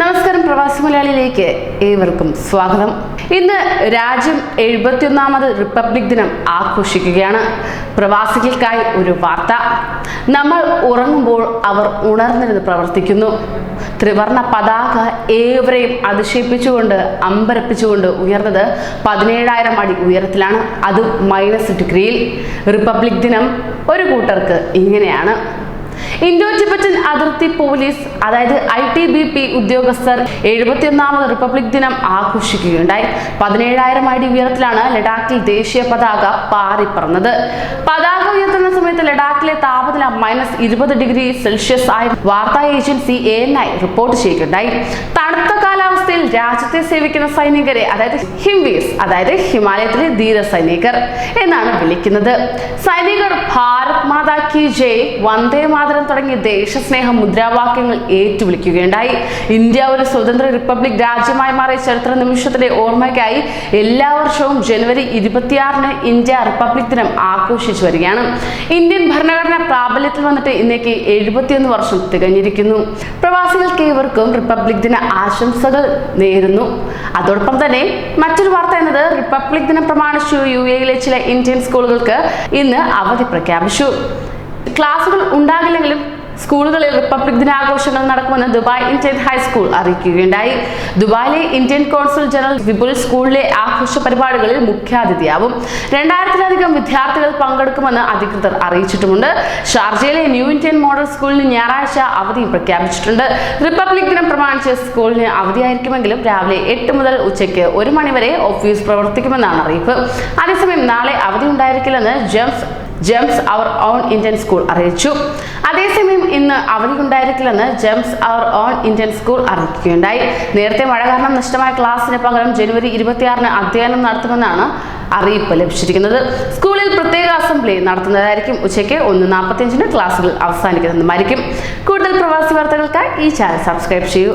പ്രവാസി മലയാളിയിലേക്ക് ഏവർക്കും സ്വാഗതം. ഇന്ന് രാജ്യം എഴുപത്തിയൊന്നാമത് റിപ്പബ്ലിക് ദിനം ആഘോഷിക്കുകയാണ്. പ്രവാസികൾക്കായി ഒരു വാർത്ത. നമ്മൾ ഉറങ്ങുമ്പോൾ അവർ ഉണർന്നിരുന്ന് പ്രവർത്തിക്കുന്നു. ത്രിവർണ പതാക ഏവരെയും അതിശയിപ്പിച്ചുകൊണ്ട് അമ്പരപ്പിച്ചുകൊണ്ട് ഉയർന്നത് പതിനേഴായിരം അടി ഉയരത്തിലാണ്. അത് മൈനസ് ഡിഗ്രിയിൽ റിപ്പബ്ലിക് ദിനം ഒരു കൂട്ടർക്ക് ഇങ്ങനെയാണ്. ഇൻഡോ ടിബറ്റൻ അതിർത്തി പോലീസ് അതായത് ഐ ടി ബി പി ഉദ്യോഗസ്ഥർ എഴുപത്തിയൊന്നാമത് റിപ്പബ്ലിക് ദിനം ആഘോഷിക്കുകയുണ്ടായി. പതിനേഴായിരം അടി ഉയരത്തിലാണ് ലഡാക്കിൽ ദേശീയ പതാക പാറിപ്പറന്നത്. പതാക ഉയർത്തുന്ന താപനില മൈനസ് ഇരുപത് ഡിഗ്രി സെൽഷ്യസ് ആയി വാർത്താ agency A N I report ചെയ്യുകയുണ്ടായി. തണുത്ത കാലാവസ്ഥയിൽ രാജ്യത്തെ സേവിക്കുന്ന സൈനികരെ അതായത് ഹിംവീസ് അതായത് ഹിമാലയത്തിലെ ധീര സൈനികർ എന്നാണ് വിളിക്കുന്നത്. സൈനികർ ഭാരത് മാതാ കി ജയ് വന്ദേ മാതരം തുടങ്ങിയ ദേശസ്നേഹ മുദ്രാവാക്യങ്ങൾ ഏറ്റുവിളിക്കുകയുണ്ടായി. ഇന്ത്യ ഒരു സ്വതന്ത്ര റിപ്പബ്ലിക് രാജ്യമായി മാറിയ ചരിത്ര നിമിഷത്തിലെ ഓർമ്മയ്ക്കായി എല്ലാ വർഷവും ജനുവരി ഇരുപത്തിയാറിന് ഇന്ത്യ റിപ്പബ്ലിക് ദിനം ആഘോഷിച്ചു വരികയാണ്. ഇന്ത്യൻ ഭരണഘടന പ്രാബല്യത്തിൽ വന്നിട്ട് ഇന്നേക്ക് എഴുപത്തിയൊന്ന് വർഷം തികഞ്ഞിരിക്കുന്നു. പ്രവാസികൾക്ക് ഏവർക്കും റിപ്പബ്ലിക് ദിന ആശംസകൾ നേരുന്നു. അതോടൊപ്പം തന്നെ മറ്റൊരു വാർത്ത എന്നത് റിപ്പബ്ലിക് ദിനം പ്രമാണിച്ചു. യു എയിലെ ചില ഇന്ത്യൻ സ്കൂളുകൾക്ക് ഇന്ന് അവധി പ്രഖ്യാപിച്ചു. ക്ലാസുകൾ ഉണ്ടാകില്ലെങ്കിലും സ്കൂളുകളിൽ റിപ്പബ്ലിക് ദിനാഘോഷങ്ങൾ നടക്കുമെന്ന് ദുബായ് ഇന്ത്യൻ ഹൈസ്കൂൾ അറിയിക്കുകയുണ്ടായി. ദുബായിലെ ഇന്ത്യൻ കോൺസുൽ ജനറൽ വിപുൽ സ്കൂളിലെ ആഘോഷ പരിപാടികളിൽ മുഖ്യാതിഥിയാവും. രണ്ടായിരത്തിലധികം വിദ്യാർത്ഥികൾ പങ്കെടുക്കുമെന്ന് അധികൃതർ അറിയിച്ചിട്ടുമുണ്ട്. ഷാർജയിലെ ന്യൂ ഇന്ത്യൻ മോഡൽ സ്കൂളിന് ഞായറാഴ്ച അവധി പ്രഖ്യാപിച്ചിട്ടുണ്ട്. റിപ്പബ്ലിക് ദിനം പ്രമാണിച്ച് സ്കൂളിന് അവധിയായിരിക്കുമെങ്കിലും രാവിലെ എട്ട് മുതൽ ഉച്ചയ്ക്ക് ഒരു മണിവരെ ഓഫീസ് പ്രവർത്തിക്കുമെന്നാണ് അറിയിപ്പ്. അതേസമയം നാളെ അവധി ഉണ്ടായിരിക്കില്ലെന്ന് Gems Gems our own Indian school അറിയിച്ചു. അതേസമയം ഇന്ന് അവധി ഉണ്ടായിരിക്കില്ലെന്ന് Gems our own Indian school അറിയിക്കുകയുണ്ടായി. നേരത്തെ മഴ കാരണം നഷ്ടമായ ക്ലാസ്സിന് പകരം ജനുവരി ഇരുപത്തിയാറിന് അധ്യയനം നടത്തുമെന്നാണ് അറിയിപ്പ് ലഭിച്ചിരിക്കുന്നത്. സ്കൂളിൽ പ്രത്യേക അസംബ്ലി നടത്തുന്നതായിരിക്കും. ഉച്ചയ്ക്ക് ഒന്ന് നാൽപ്പത്തിയഞ്ചിന് ക്ലാസ്സുകൾ അവസാനിക്കുന്നതുമായിരിക്കും കൂടുതൽ പ്രവാസി വാർത്തകൾക്കായി ഈ ചാനൽ സബ്സ്ക്രൈബ് ചെയ്യൂ.